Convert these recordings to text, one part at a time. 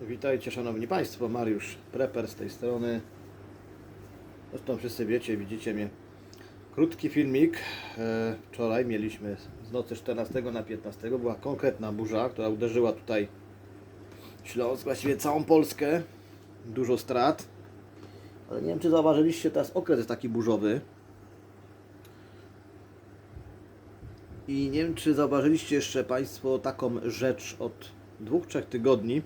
Witajcie Szanowni Państwo, Mariusz Preper z tej strony. Zresztą wszyscy wiecie, widzicie mnie. Krótki filmik. E, Wczoraj mieliśmy z nocy 14 na 15 była konkretna burza, która uderzyła tutaj Śląsk, właściwie całą Polskę. Dużo strat. Ale nie wiem czy zauważyliście, teraz okres jest taki burzowy. I nie wiem czy zauważyliście jeszcze Państwo taką rzecz od dwóch, trzech tygodni.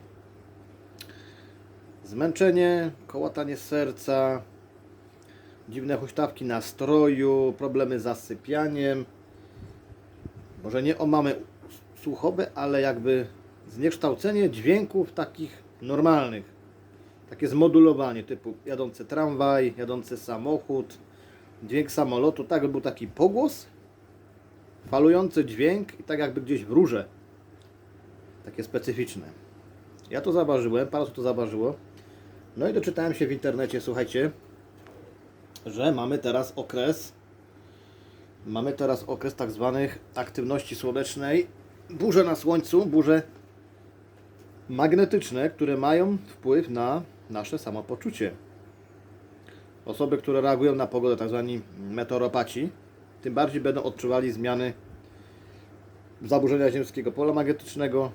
Zmęczenie, kołatanie serca, dziwne huśtawki nastroju, problemy z zasypianiem. Może nie o mamy słuchowe, ale jakby zniekształcenie dźwięków takich normalnych. Takie zmodulowanie typu jadący tramwaj, jadący samochód, dźwięk samolotu, tak by był taki pogłos, falujący dźwięk i tak jakby gdzieś w rurze. Takie specyficzne. Ja to zauważyłem, parę osób to zauważyło. No i doczytałem się w internecie, słuchajcie, że mamy teraz okres, mamy teraz okres tak zwanych aktywności słonecznej, burze na słońcu, burze magnetyczne, które mają wpływ na nasze samopoczucie. Osoby, które reagują na pogodę, tak zwani meteoropaci, tym bardziej będą odczuwali zmiany zaburzenia ziemskiego pola magnetycznego,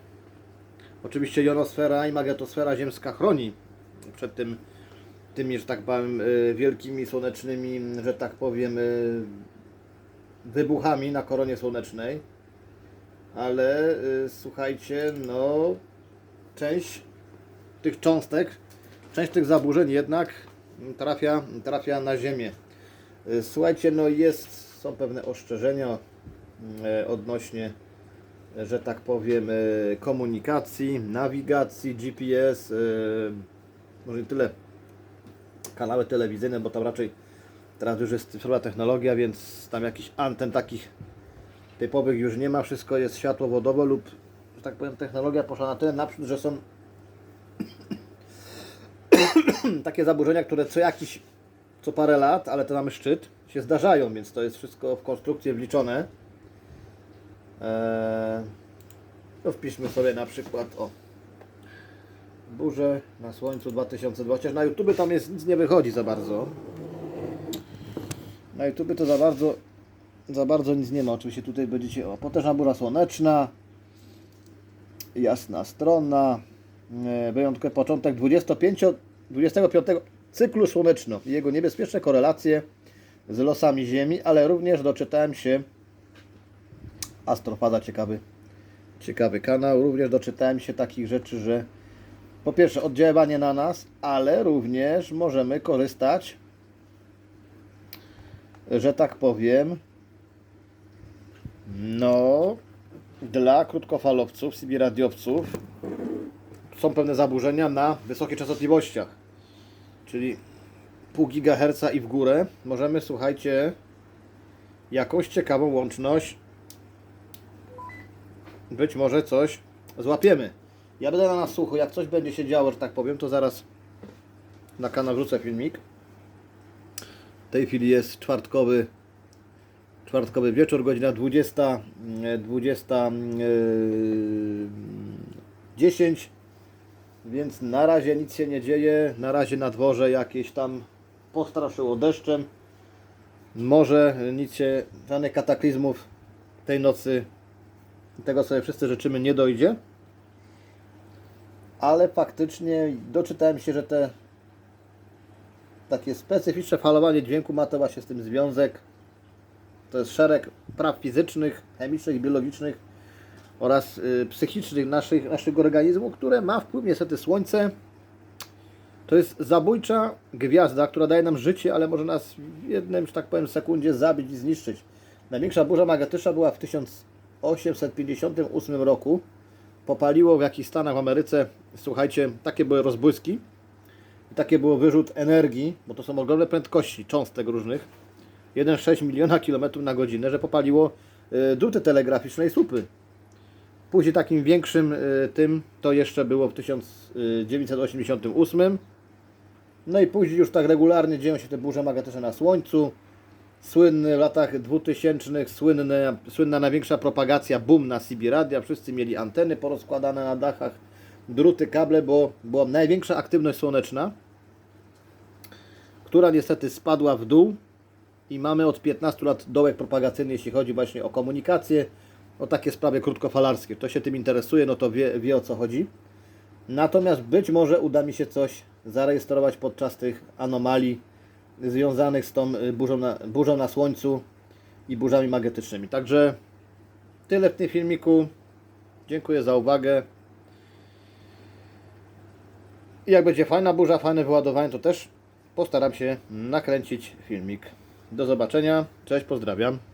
Oczywiście jonosfera i magnetosfera ziemska chroni przed tym, tymi, że tak powiem, y, wielkimi słonecznymi, że tak powiem, y, wybuchami na koronie słonecznej. Ale y, słuchajcie, no, część tych cząstek, część tych zaburzeń jednak trafia, trafia na Ziemię. Słuchajcie, no jest, są pewne ostrzeżenia odnośnie że tak powiem, komunikacji, nawigacji, GPS, może nie tyle kanały telewizyjne, bo tam raczej teraz już jest cyfrowa technologia, więc tam jakichś anten takich typowych już nie ma, wszystko jest światłowodowe lub, że tak powiem, technologia poszła na tyle naprzód, że są takie zaburzenia, które co jakiś, co parę lat, ale to mamy szczyt, się zdarzają, więc to jest wszystko w konstrukcję wliczone. Eee, to wpiszmy sobie na przykład o Burze na słońcu 2020. Chociaż na YouTube tam jest nic nie wychodzi za bardzo. Na YouTube to za bardzo za bardzo nic nie ma. Oczywiście tutaj będziecie o potężna burza słoneczna. Jasna strona. e, Wyjątkowy początek 25, 25 cyklu słoneczno i jego niebezpieczne korelacje z losami Ziemi, ale również doczytałem się Astrofaza ciekawy, ciekawy kanał. Również doczytałem się takich rzeczy, że po pierwsze oddziaływanie na nas, ale również możemy korzystać, że tak powiem, no, dla krótkofalowców, CB radiowców są pewne zaburzenia na wysokich częstotliwościach, czyli pół gigaherca i w górę. Możemy, słuchajcie, jakąś ciekawą łączność być może coś złapiemy. Ja będę na nasłuchu, jak coś będzie się działo, że tak powiem, to zaraz na kanał wrzucę filmik. W tej chwili jest czwartkowy czwartkowy wieczór, godzina 20 e, 20 e, 10 więc na razie nic się nie dzieje, na razie na dworze jakieś tam postraszyło deszczem. Może nic się, żadnych kataklizmów tej nocy tego sobie wszyscy życzymy, nie dojdzie. Ale faktycznie doczytałem się, że te takie specyficzne falowanie dźwięku ma to właśnie z tym związek. To jest szereg praw fizycznych, chemicznych, biologicznych oraz y, psychicznych naszych, naszego organizmu, które ma wpływ niestety słońce. To jest zabójcza gwiazda, która daje nam życie, ale może nas w jednym, że tak powiem, sekundzie zabić i zniszczyć. Największa burza magnetyczna była w 1858 roku. Popaliło w jakichś stanach w Ameryce, słuchajcie, takie były rozbłyski i takie było wyrzut energii, bo to są ogromne prędkości cząstek różnych. 1,6 miliona kilometrów na godzinę, że popaliło y, druty telegraficzne i słupy. Później takim większym y, tym to jeszcze było w 1988. No i później już tak regularnie dzieją się te burze magnetyczne na Słońcu. Słynny w latach 2000 słynne, słynna największa propagacja boom na CB radia. Wszyscy mieli anteny porozkładane na dachach. druty, kable, bo była największa aktywność słoneczna, która niestety spadła w dół i mamy od 15 lat dołek propagacyjny, jeśli chodzi właśnie o komunikację, o takie sprawy krótkofalarskie. Kto się tym interesuje, no to wie, wie o co chodzi. Natomiast być może uda mi się coś zarejestrować podczas tych anomalii związanych z tą y, burzą na, burzą na Słońcu i burzami magnetycznymi. Także tyle w tym filmiku. Dziękuję za uwagę. I jak będzie fajna burza, fajne wyładowanie, to też postaram się nakręcić filmik. Do zobaczenia. Cześć, pozdrawiam.